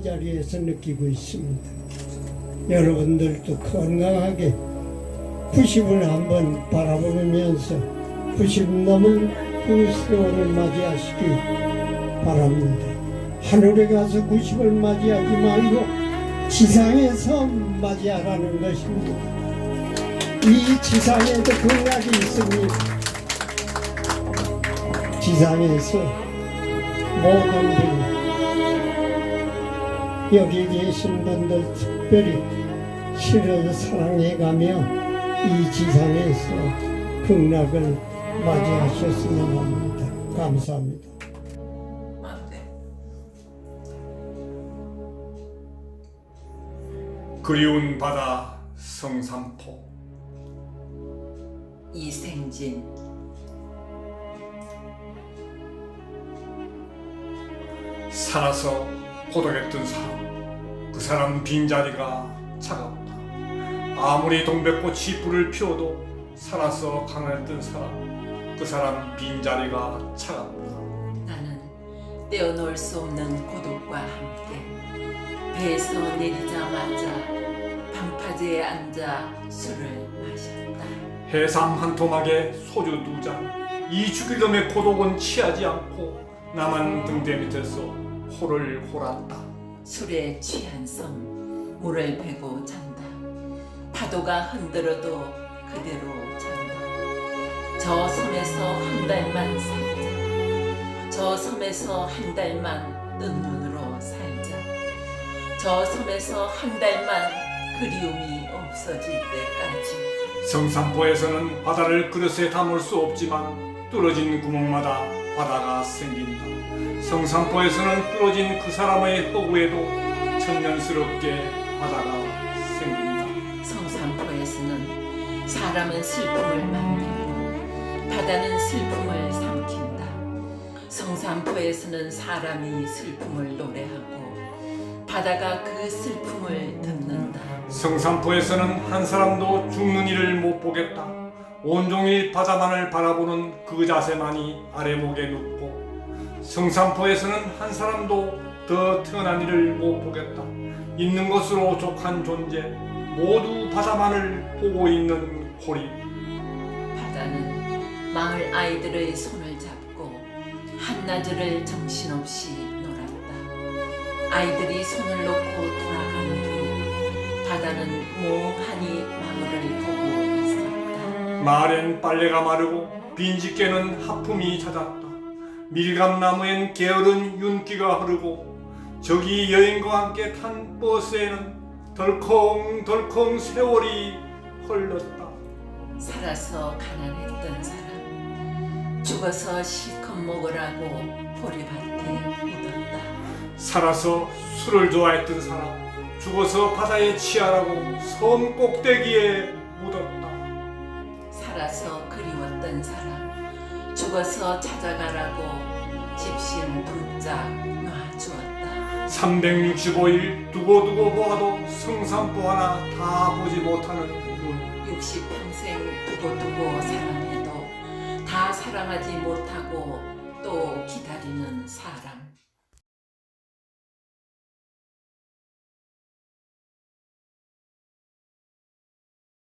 이 자리에서 느끼고 있습니다. 여러분들도 건강하게 90을 한번 바라보면서 90 넘은 그 세월을 맞이하시기 바랍니다. 하늘에 가서 90을 맞이하지 말고 지상에서 맞이하라는 것입니다. 이 지상에도 공약이 있습니다. 지상에서 모든 분 여기 계신 분들 특별히 시를 사랑해가며 이 지상에서 극락을 맞이하셨으면 합니다. 감사합니다. 그리운 바다 성삼포 이생진 살아서 고독했던 사람 그 사람 빈자리가 차갑다 아무리 동백꽃이 불을 피워도 살아서 강했던 사람 그 사람 빈자리가 차갑다 나는 떼어놓을 수 없는 고독과 함께 배에서 내리자마자 방파제에 앉아 술을 마셨다. 해삼 한 토막에 소주 두 잔 이 죽일놈의 고독은 취하지 않고 나만 등대 밑에서 호를 호랐다 술에 취한 섬 물을 베고 잔다. 파도가 흔들어도 그대로 잔다. 저 섬에서 한 달만 살자. 저 섬에서 한 달만 뜬 눈으로 살자. 저 섬에서 한 달만 그리움이 없어질 때까지. 성산포에서는 바다를 그릇에 담을 수 없지만 뚫어진 구멍마다 바다가 생긴다. 성산포에서는 뚫어진 그 사람의 허구에도 천년스럽게 바다가 생긴다. 성산포에서는 사람은 슬픔을 만들고 바다는 슬픔을 삼킨다. 성산포에서는 사람이 슬픔을 노래하고 바다가 그 슬픔을 듣는다. 성산포에서는 한 사람도 죽는 일을 못 보겠다. 온종일 바다만을 바라보는 그 자세만이 아래목에 눕고 성산포에서는 한 사람도 더 태어난 일을 못 보겠다. 있는 것으로 족한 존재 모두 바다만을 보고 있는 고리 바다는 마을 아이들의 손을 잡고 한나절을 정신없이. 아이들이 손을 놓고 돌아간 뒤 바다는 몽하니 마을을 보고 있었다. 마을엔 빨래가 마르고 빈집게는 하품이 잦았다. 밀감나무엔 게으른 윤기가 흐르고 저기 여인과 함께 탄 버스에는 덜컹덜컹 세월이 흘렀다. 살아서 가난했던 사람 죽어서 실컷 먹으라고 보리밭에 묻었다. 살아서 술을 좋아했던 사람 죽어서 바다에 취하라고 섬 꼭대기에 묻었다. 살아서 그리웠던 사람 죽어서 찾아가라고 집신 붙잡 놔주었다. 365일 두고두고 보아도 성산포 하나 다 보지 못하는 눈. 60평생 두고두고 사랑해도 다 사랑하지 못하고 또 기다리는 사람